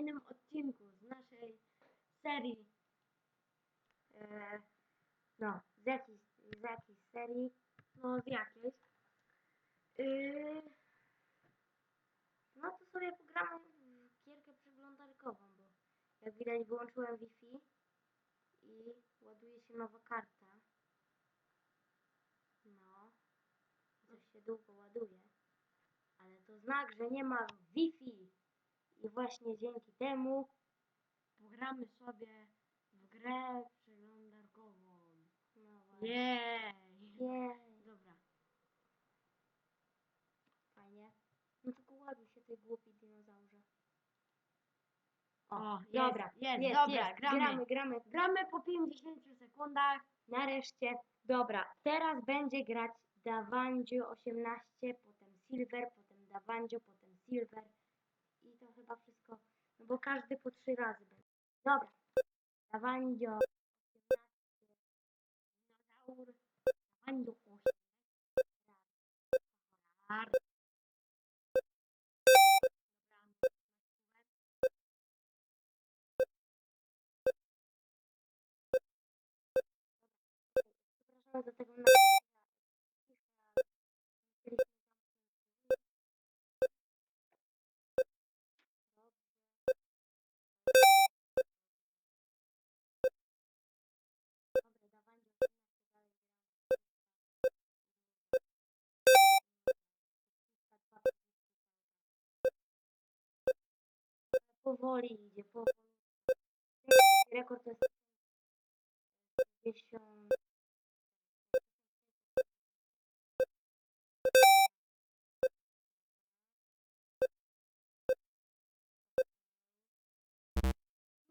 kolejnym odcinku z naszej serii. E, no, z jakiejś, z jakiejś serii. No, z jakiejś. Yy, no to sobie pogramy w gierkę przeglądarkową, bo jak widać wyłączyłem Wi-Fi i ładuje się nowa karta. No, coś się długo ładuje. Ale to znak, że nie ma Wi-Fi. I właśnie dzięki temu pogramy sobie w grę przeglądarkową. No właśnie. Jej! Jej, Dobra. Fajnie. No tylko ładuj się tej głupi dinozaurze. O, jest, dobra, jest, jest, dobra, jest. gramy. gramy, gramy. Gramy po 50 sekundach. Nareszcie. Dobra, teraz będzie grać Davanjo 18, potem Silver, potem Davanjo, potem Silver. Chyba wszystko, no bo każdy po trzy razy będzie. Dobra. Davanjo 18, dinozaur, Davanjo 18, rar. Na... Powoli idzie, powoli. Rekord jest 50.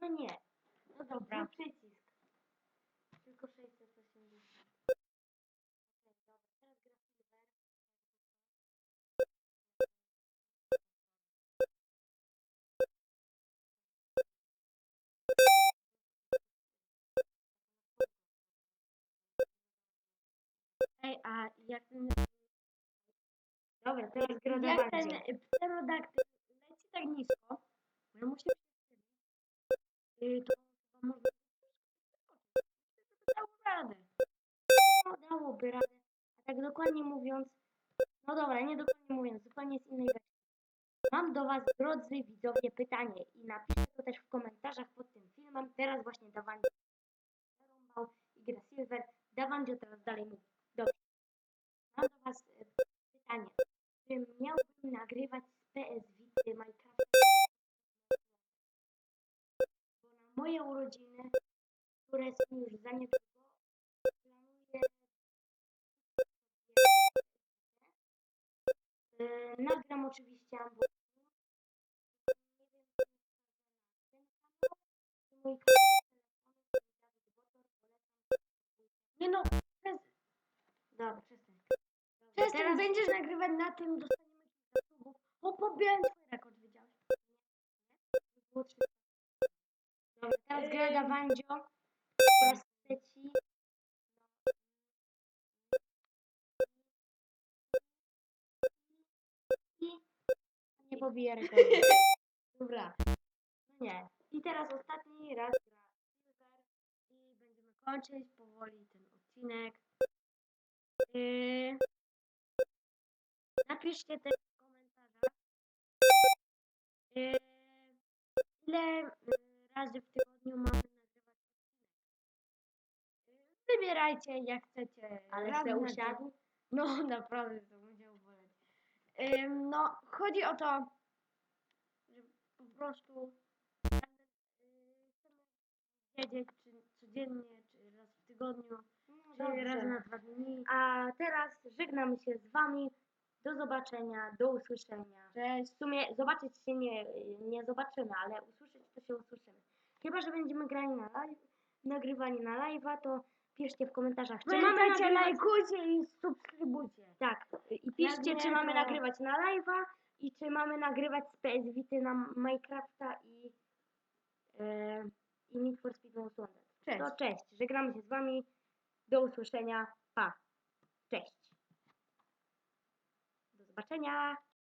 No nie. No dobra. Ej, a jak ten... Dobra, teraz Jak ten pterodaktyl leci tak nisko, bo ja muszę się y, to chyba można by dało radę. No, dałoby radę. A tak dokładnie mówiąc, no dobra, nie dokładnie mówiąc, zupełnie z innej wersji. Mam do Was, drodzy widzowie, pytanie i napiszcie nagrywać z PS Vita Minecraft? Bo na moje urodziny, które są już za niedługo, planuję e, nagram oczywiście unboxing. Nie no, przez... Dobra, przestań. Przestań, będziesz nagrywać na tym, subów. O, pobiłem twój rekord, 300. Dobra, teraz gra Ym. Dawandzio po raz trzeci. Nie pobije rekordu. Dobra. No nie. I teraz ostatni raz gra Silver i będziemy kończyć powoli ten odcinek. Yy... Napiszcie też. Ile yy, razy w tygodniu mamy nagrywać odcinek. Yy, Wybierajcie jak chcecie. Ale Raz se na usiadł? No naprawdę to musiał boleć. Ym, no chodzi o to, że po prostu chcemy wiedzieć czy codziennie, czy raz w tygodniu, czy dobrze. raz na dwa dni. A teraz żegnamy się z wami. Do zobaczenia, do usłyszenia. Cześć. W sumie zobaczyć się nie, nie zobaczymy, ale usłyszeć to się usłyszymy. Chyba, że będziemy grali na live, nagrywani na live'a, to piszcie w komentarzach, czy mamy Pamiętajcie, nagrywać... lajkujcie i subskrybujcie. Tak, i piszcie, czy mamy nagrywać na live'a i czy mamy nagrywać z PS Vity na Minecrafta i, e, i Need for Speed Most Wanted. Cześć. To cześć, żegnamy się z wami, do usłyszenia, pa, cześć. Zobaczenia.